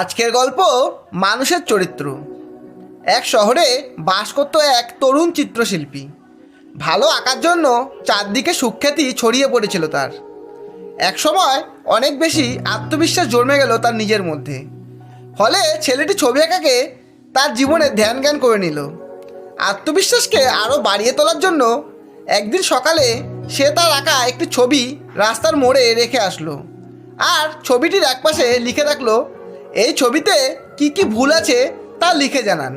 আজকের গল্প মানুষের চরিত্র। এক শহরে বাস করত এক তরুণ চিত্রশিল্পী। ভালো আঁকার জন্য চারদিকে সুখ্যাতি ছড়িয়ে পড়েছিল তার। এক সময় অনেক বেশি আত্মবিশ্বাস জন্মে গেল তার নিজের মধ্যে। ফলে ছেলেটি ছবি আঁকাকে তার জীবনে ধ্যান জ্ঞান করে নিল। আত্মবিশ্বাসকে আরও বাড়িয়ে তোলার জন্য একদিন সকালে সে তার আঁকা একটি ছবি রাস্তার মোড়ে রেখে আসলো। আর ছবিটির একপাশে লিখে রাখল এই ছবিতে কি কি ভুল আছে তা লিখে জানান।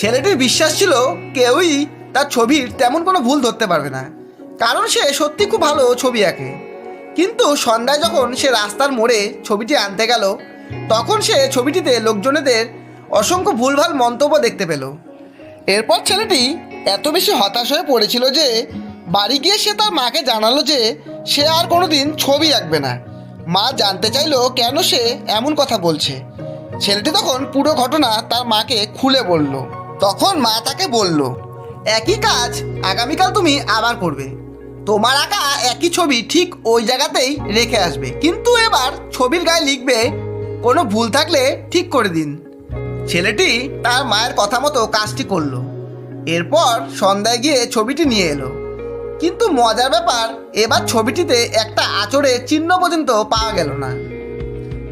ছেলেটির বিশ্বাস ছিল কেউই তার ছবির তেমন কোনো ভুল ধরতে পারবে না, কারণ সে সত্যি খুব ভালো ছবি আঁকে। কিন্তু সন্ধ্যায় যখন সে রাস্তার মোড়ে ছবিটি আনতে গেল, তখন সে ছবিটিতে লোকজনেদের অসংখ্য ভুলভাল মন্তব্য দেখতে পেল। এরপর ছেলেটি এত বেশি হতাশ হয়ে পড়েছিল যে বাড়ি গিয়ে সে তার মাকে জানালো যে সে আর কোনো দিন ছবি আঁকবে না। মা জানতে চাইলো কেন সে এমন কথা বলছে। ছেলেটি তখন পুরো ঘটনা তার মাকে খুলে বলল। তখন মা তাকে বলল, একই কাজ আগামীকাল তুমি আবার করবে। তোমার আঁকা একই ছবি ঠিক ওই জায়গাতেই রেখে আসবে। কিন্তু এবার ছবির গায়ে লিখবে, কোনো ভুল থাকলে ঠিক করে দিন। ছেলেটি তার মায়ের কথা মতো কাজটি করল। এরপর সন্ধ্যায় গিয়ে ছবিটি নিয়ে এলো। কিন্তু মজার ব্যাপার, এবার ছবিটিতে একটা আচরে চিহ্ন পর্যন্ত পাওয়া গেল না।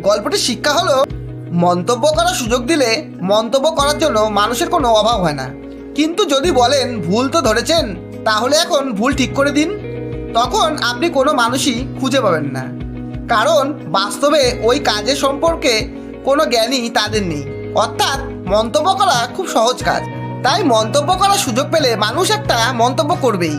গল্পটির শিক্ষা হলো, মন্তব্য করার সুযোগ দিলে মন্তব্য করার জন্য মানুষের কোনো অভাব হয় না। কিন্তু যদি বলেন, ভুল তো ধরেছেন, তাহলে এখন ভুল ঠিক করে দিন। তখন আপনি কোনো মানুষই খুঁজে পাবেন না। কারণ বাস্তবে ওই কাজের সম্পর্কে কোনো জ্ঞানই তাদের নেই। অর্থাৎ মন্তব্য করা খুব সহজ কাজ। তাই মন্তব্য করার সুযোগ পেলে মানুষ একটা মন্তব্য করবেই।